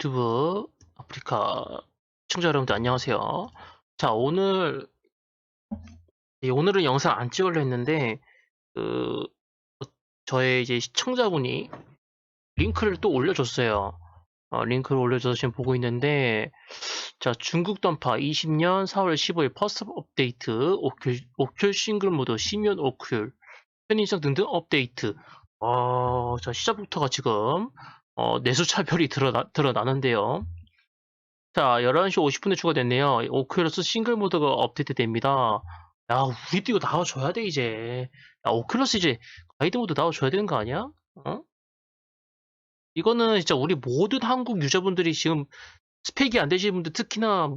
유튜브 아프리카 시청자 여러분들 안녕하세요. 자 오늘 예, 오늘은 영상 안 찍으려 했는데 그 저의 이제 시청자분이 링크를 또 올려줬어요. 어, 링크를 올려줘서 지금 보고 있는데 자 중국 던파 20년 4월 15일 퍼스트 업데이트 오큐, 오큐 싱글 모드 시면 오큐 편의성 등등 업데이트 어, 자 시작부터가 지금 어, 내수 차별이 드러나, 드러나는데요. 자, 11시 50분에 추가됐네요. 오큘러스 싱글 모드가 업데이트 됩니다. 야, 우리도 이거 나와줘야 돼, 이제. 야, 오큘러스 이제 가이드 모드 나와줘야 되는 거 아니야? 어? 이거는 진짜 우리 모든 한국 유저분들이 지금 스펙이 안 되시는 분들, 특히나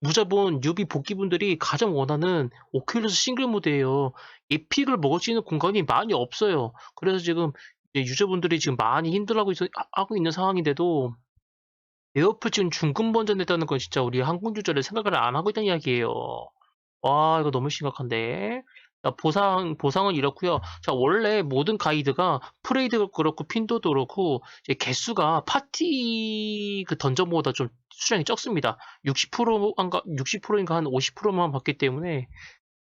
무자본 뉴비 복귀분들이 가장 원하는 오큘러스 싱글 모드예요. 이 픽을 먹을 수 있는 공간이 많이 없어요. 그래서 지금 이제 유저분들이 지금 많이 힘들어하고 있, 하고 있는 상황인데도 에어플 지금 중금 번전됐다는 건 진짜 우리 유저를 생각을 안 하고 있다는 이야기예요. 와 이거 너무 심각한데. 자, 보상 보상은 이렇고요. 자 원래 모든 가이드가 프레이드가 그렇고 핀도도 그렇고 개수가 파티 그 던전보다 좀 수량이 적습니다. 60%인가 60%인가 한 50%만 받기 때문에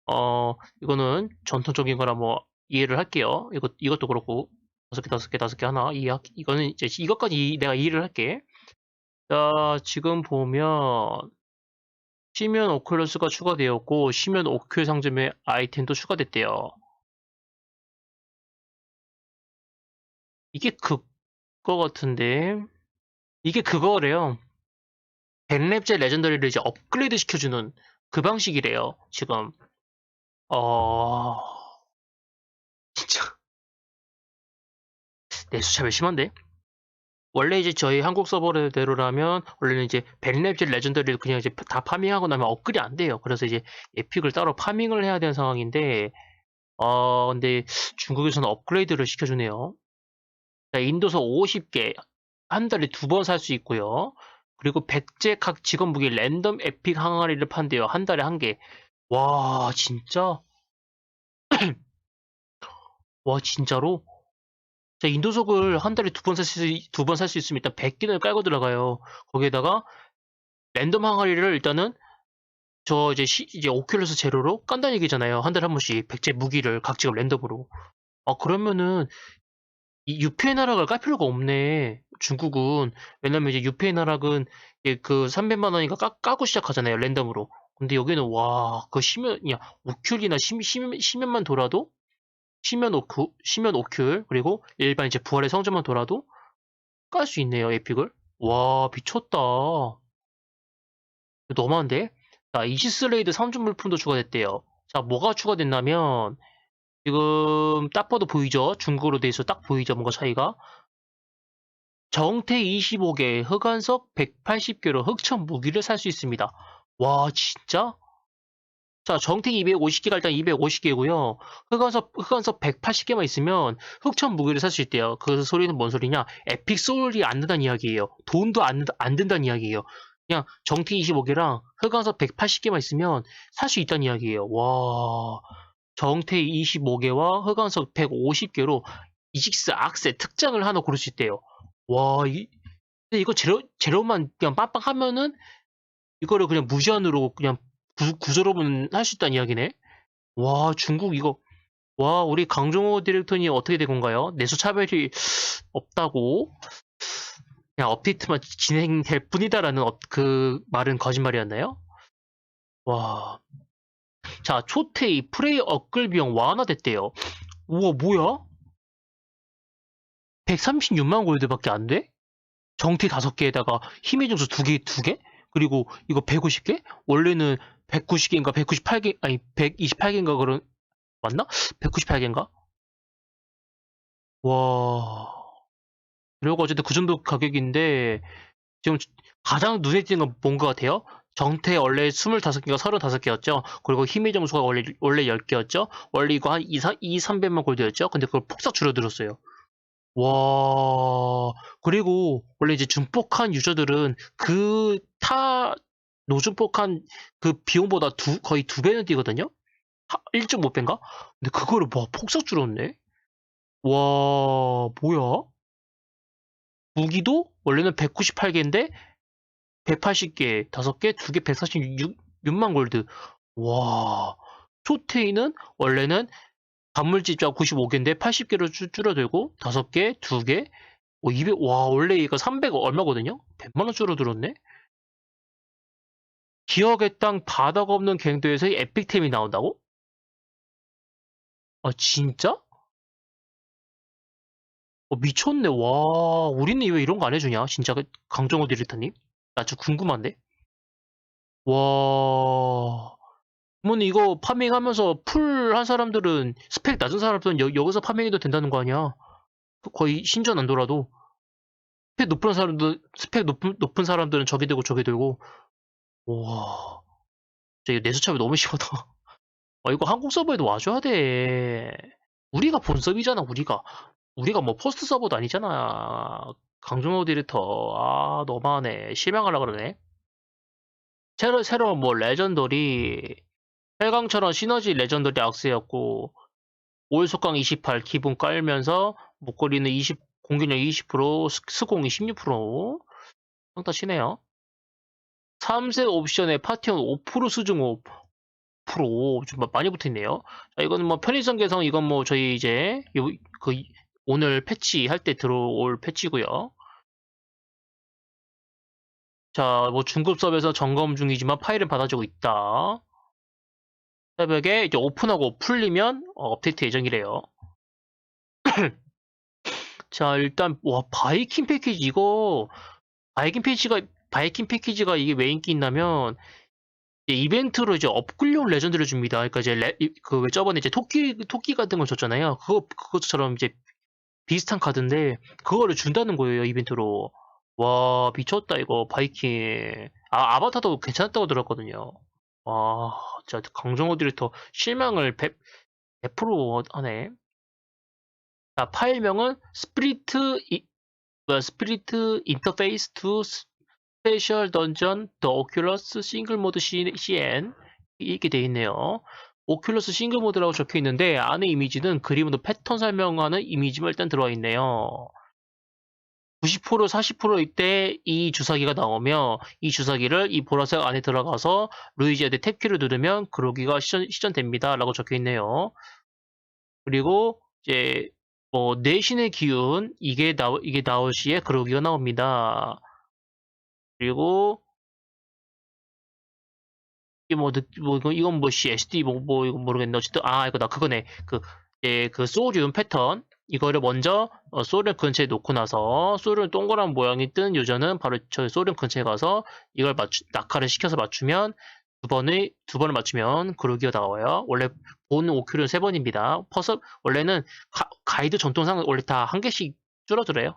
어 이거는 전통적인 거라 뭐 이해를 할게요. 이거 이것도 그렇고 다섯 개 다섯 개 다섯 개 하나 이해 이거는 이제 이것까지 내가 이해를 할게. 자 지금 보면 시면 오큘러스가 추가되었고 시면 오큘 상점의 아이템도 추가됐대요. 이게 그거 같은데 이게 그거래요. 벤랩제 레전더리를 이제 업그레이드 시켜주는 그 방식이래요. 지금 어 진짜 내수차별 심한데? 원래 이제 저희 한국 서버대로라면 원래는 이제 벤랩질 레전더리를 그냥 이제 다 파밍하고 나면 업글이 안 돼요. 그래서 이제 에픽을 따로 파밍을 해야 되는 상황인데 어 근데 중국에서는 업그레이드를 시켜주네요. 자, 인도서 50개 한 달에 두 번 살 수 있고요. 그리고 백제 각 직업 무기 랜덤 에픽 항아리를 판대요. 한 달에 한 개. 와 진짜 와 진짜로 자, 인도석을 한 달에 두번 살 수, 있으면 일단 100개를 깔고 들어가요. 거기에다가 랜덤 항아리를 일단은 저 이제 시, 이제 오큘러스 제로로 깐다는 얘기잖아요. 한 달에 한 번씩 백제 무기를 각지가 랜덤으로. 아, 그러면은 이 유페 나락을 깔 필요가 없네. 중국은. 왜냐면 이제 유페 나락은 그 300만 원인가 까, 까고 시작하잖아요. 랜덤으로. 근데 여기는 와, 그 시면, 야, 오큘이나 시, 시, 시면만 돌아도 시면 오큐, 시면 오큐 그리고 일반 이제 부활의 성적만 돌아도 깔 수 있네요 에픽을. 와 미쳤다. 너무한데? 자 이시스 레이드 3중 물품도 추가됐대요. 자 뭐가 추가됐냐면 지금 딱 봐도 보이죠? 중국어로 돼 있어. 딱 보이죠? 뭔가 차이가? 정태 25개 흑안석 180개로 흑천 무기를 살 수 있습니다. 와 진짜 자, 정택 250개가 일단 250개고요. 흑원석, 흑원석 180개만 있으면 흑천 무기를 살 수 있대요. 그 소리는 뭔 소리냐? 에픽 소울이 안 든다는 이야기예요. 돈도 안, 안 든다는 이야기예요. 그냥 정택 25개랑 흑원석 180개만 있으면 살 수 있다는 이야기예요. 와, 정택 25개와 흑원석 150개로 이직스 악세 특장을 하나 고를 수 있대요. 와, 이, 이거 재료, 재료만 그냥 빡빡하면은 이거를 그냥 무제한으로 그냥 구, 조로는 할수 있다는 이야기네. 와, 중국 이거. 와, 우리 강종호 디렉터님 어떻게 된 건가요? 내수 차별이 없다고? 그냥 업데이트만 진행될 뿐이다라는 어, 그 말은 거짓말이었나요? 와. 자, 초테이 프레이 업글 비용 완화됐대요. 우와, 뭐야? 136만 골드밖에 안 돼? 정티 5개에다가 힘의 점수 2개, 2개? 그리고 이거 150개? 원래는 190개인가 198개 아니 128개인가 그런 맞나? 198개인가? 와. 그리고 어쨌든 그 정도 가격인데 지금 가장 눈에 띄는 건 뭔 것 같아요? 정태 원래 25개가 35개였죠. 그리고 힘의 점수가 원래 원래 10개였죠. 원래 이거 한 2, 2 300만 골드였죠. 근데 그걸 폭삭 줄어들었어요. 와. 그리고 원래 이제 중폭한 유저들은 그 타 노준폭한 그 비용보다 두, 거의 두 배는 뛰거든요? 1.5배인가? 근데 그거를 뭐 폭삭 줄었네? 와, 뭐야? 무기도 원래는 198개인데 180개, 5개, 2개 146만 골드. 와. 초테이는 원래는 단물집자 95개인데 80개로 줄, 줄어들고 5개, 2개, 오, 200, 와, 원래 이거 300 얼마거든요? 100만원 줄어들었네? 기억의 땅 바닥 없는 갱도에서 이 에픽템이 나온다고? 아, 진짜? 어, 미쳤네. 와, 우리는 왜 이런 거 안 해주냐? 진짜, 그 강정호 디렉터님? 나 진짜 궁금한데? 와, 그러면 이거 파밍하면서 풀 한 사람들은, 스펙 낮은 사람들은 여, 여기서 파밍해도 된다는 거 아니야? 거의 신전 안 돌아도. 스펙 높은 사람들, 스펙 높은, 높은 사람들은 저기 되고 저기 되고. 와, 진짜 이거 내수차이 너무 심하다. 아, 이거 한국 서버에도 와줘야 돼. 우리가 본섭이잖아, 우리가. 우리가 뭐 포스트 서버도 아니잖아. 강준호 디렉터. 아, 너무하네. 실망하려 그러네. 새로, 새로운 뭐 레전더리. 8강처럼 시너지 레전더리 악세였고, 올속강 28 기본 깔면서, 목걸이는 20, 공격력 20%, 스- 스공이 16%. 평타 치네요. 3세 옵션에 파티원 5% 수중 5%. 좀 많이 붙어 있네요. 자, 이거는 뭐 편의성 개성, 이건 뭐 저희 이제, 요, 그, 오늘 패치 할 때 들어올 패치고요. 자, 뭐 중급 수업에서 점검 중이지만 파일은 받아주고 있다. 새벽에 이제 오픈하고 풀리면 어, 업데이트 예정이래요. 자, 일단 와 바이킹 패키지 이거 바이킹 패키지가 바이킹 패키지가 이게 왜 인기 있냐면 이벤트로 이제 업글용 레전드를 줍니다. 그러니까 이제 그왜 저번에 이제 토끼 토끼 같은 거 줬잖아요. 그거 그것처럼 이제 비슷한 카드인데 그거를 준다는 거예요 이벤트로. 와 미쳤다 이거 바이킹. 아 아바타도 괜찮았다고 들었거든요. 와 진짜 강정호 디렉터 실망을 100, 100% 하네. 자 파일명은 스프리트 이, 뭐야, 스프리트 인터페이스 투 스페셜 던전 더 오큘러스 싱글 모드 CN 이렇게 돼 있네요. 오큘러스 싱글 모드라고 적혀 있는데 안에 이미지는 그림으로 패턴 설명하는 이미지만 일단 들어와 있네요. 90% 40%일 때 이 주사기가 나오며 이 주사기를 이 보라색 안에 들어가서 루이지아드 탭키를 누르면 그로기가 시전, 시전 됩니다. 라고 적혀 있네요. 그리고 이제 뭐 내신의 기운 이게 나 이게 나올 시에 그로기가 나옵니다. 그리고 이게 뭐, 느- 뭐 이건, 이건 뭐시 SD 뭐, 뭐 이건 모르겠네 어쨌든 아 이거 나 그거네 그 예, 그 소듐 패턴 이거를 먼저 어, 소듐 근처에 놓고 나서 소듐 동그란 모양이 뜬 유저는 바로 저 소듐 근처에 가서 이걸 맞추 낙하를 시켜서 맞추면 두 번의 두 번을 맞추면 그로기가 나와요. 원래 본 오큐는 세 번입니다. 퍼서 원래는 가, 이드 전통상 원래 다 한 개씩 줄어들어요.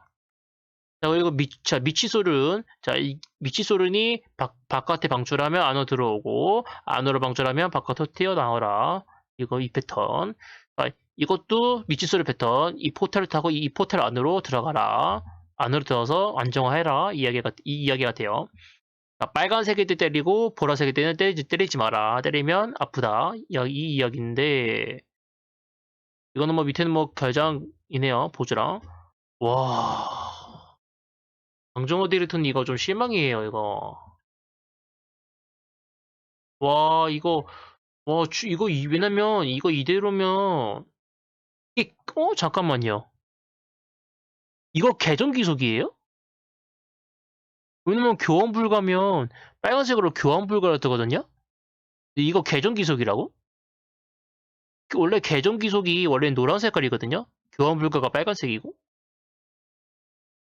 자, 그리고 미, 자, 미치소른. 자, 이 미치소른이 바, 바깥에 방출하면 안으로 들어오고, 안으로 방출하면 바깥으로 튀어나와라. 이거, 이 패턴. 자, 이것도 미치소른 패턴. 이 포탈을 타고 이 포탈 안으로 들어가라. 안으로 들어서 안정화해라. 이 이야기가, 이 이야기가 돼요. 자, 빨간색일 때 때리고, 보라색일 때는 때리지, 때리지 마라. 때리면 아프다. 이, 이 이야기인데, 이거는 뭐 밑에는 뭐 결장이네요. 보즈랑. 와. 강정호 디렉터는 이거 좀 실망이에요, 이거. 와, 이거, 와, 주- 이거, 이- 왜냐면, 이거 이대로면, 이, 어, 잠깐만요. 이거 계정 기속이에요? 왜냐면 교환 불가면 빨간색으로 교환 불가라 뜨거든요? 근데 이거 계정 기속이라고? 그 원래 계정 기속이 원래는 노란 색깔이거든요? 교환 불가가 빨간색이고?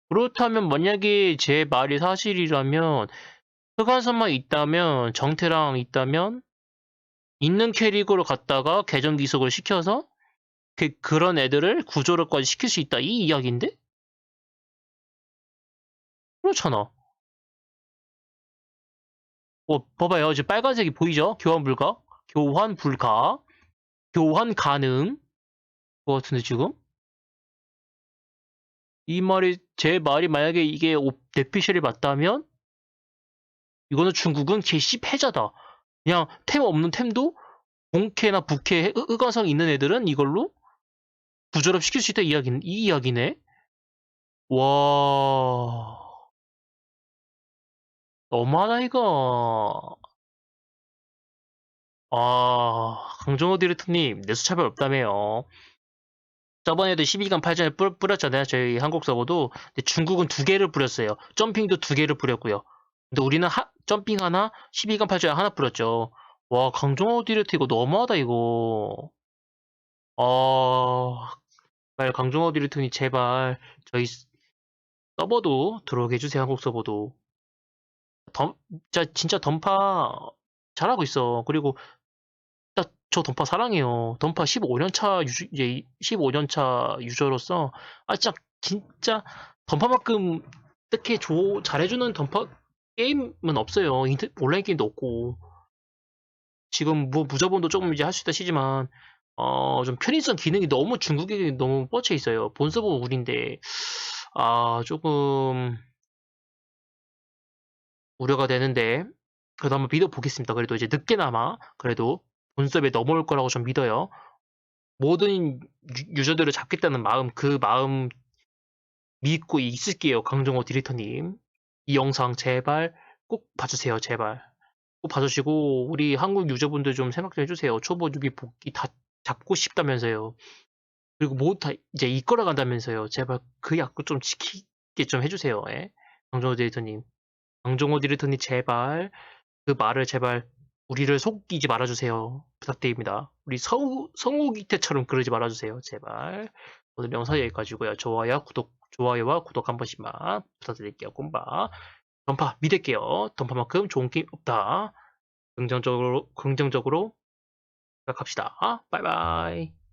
그렇다면 만약에 제 말이 사실이라면 흑안선만 있다면 정태랑 있다면 있는 캐릭으로 갔다가 계정 기속을 시켜서 그, 그런 애들을 구조로까지 시킬 수 있다 이 이야기인데? 그렇잖아. 어, 봐봐요. 지금 빨간색이 보이죠? 교환 불가, 교환 불가, 교환 가능. 그 같은데 지금? 이 말이 제 말이 만약에 이게 데피셜이 맞다면 이거는 중국은 개씨 패자다. 그냥 템 없는 템도 본캐나 부캐 흑화성 있는 애들은 이걸로 구조롭 시킬 수 있다 이야기 이 이야기네. 와. 너무하다, 이거. 아, 강정호 디렉터님, 내수 차별 없다며요. 저번에도 12강 8전에 뿌, 뿌렸잖아요. 저희 한국 서버도. 중국은 두 개를 뿌렸어요. 점핑도 두 개를 뿌렸고요. 근데 우리는 하, 점핑 하나, 12강 8전에 하나 뿌렸죠. 와, 강정호 디렉터 이거 너무하다, 이거. 아, 제발 강정호 디렉터님 제발 저희 서버도 들어오게 해주세요. 한국 서버도. 덤, 진짜, 진짜 던파 잘하고 있어. 그리고 저 던파 사랑해요. 던파 15년차 유저, 이제 15년차 유저로서 아 진짜 진짜 던파만큼 특히 조, 잘해주는 던파 게임은 없어요. 인터, 온라인 게임도 없고 지금 뭐 무저본도 조금 이제 할 수 있다 시지만 어 좀 편의성 기능이 너무 중국에 너무 뻗쳐 있어요. 본 서버 우린데 아 조금 우려가 되는데 그래도 한번 믿어보겠습니다. 그래도 이제 늦게나마 그래도 본섭에 넘어올 거라고 좀 믿어요. 모든 유- 유저들을 잡겠다는 마음, 그 마음 믿고 있을게요. 강정호 디렉터님. 이 영상 제발 꼭 봐주세요. 제발. 꼭 봐주시고 우리 한국 유저분들 좀 생각 좀 해주세요. 초보 뉴비 복귀 다 잡고 싶다면서요. 그리고 모두 다 이제 이끌어 간다면서요. 제발 그 약속 좀 지키게 좀 해주세요. 예? 강정호 디렉터님. 강정호 디렉터님 제발 그 말을 제발 우리를 속이지 말아주세요. 부탁드립니다. 우리 성우, 성우기 때처럼 그러지 말아주세요. 제발. 오늘 영상 여기까지고요. 좋아요, 구독, 좋아요와 구독 한 번씩만 부탁드릴게요. 꼼바. 던파 믿을게요. 던파만큼 좋은 게임 없다. 긍정적으로, 긍정적으로 생각합시다. 바이바이.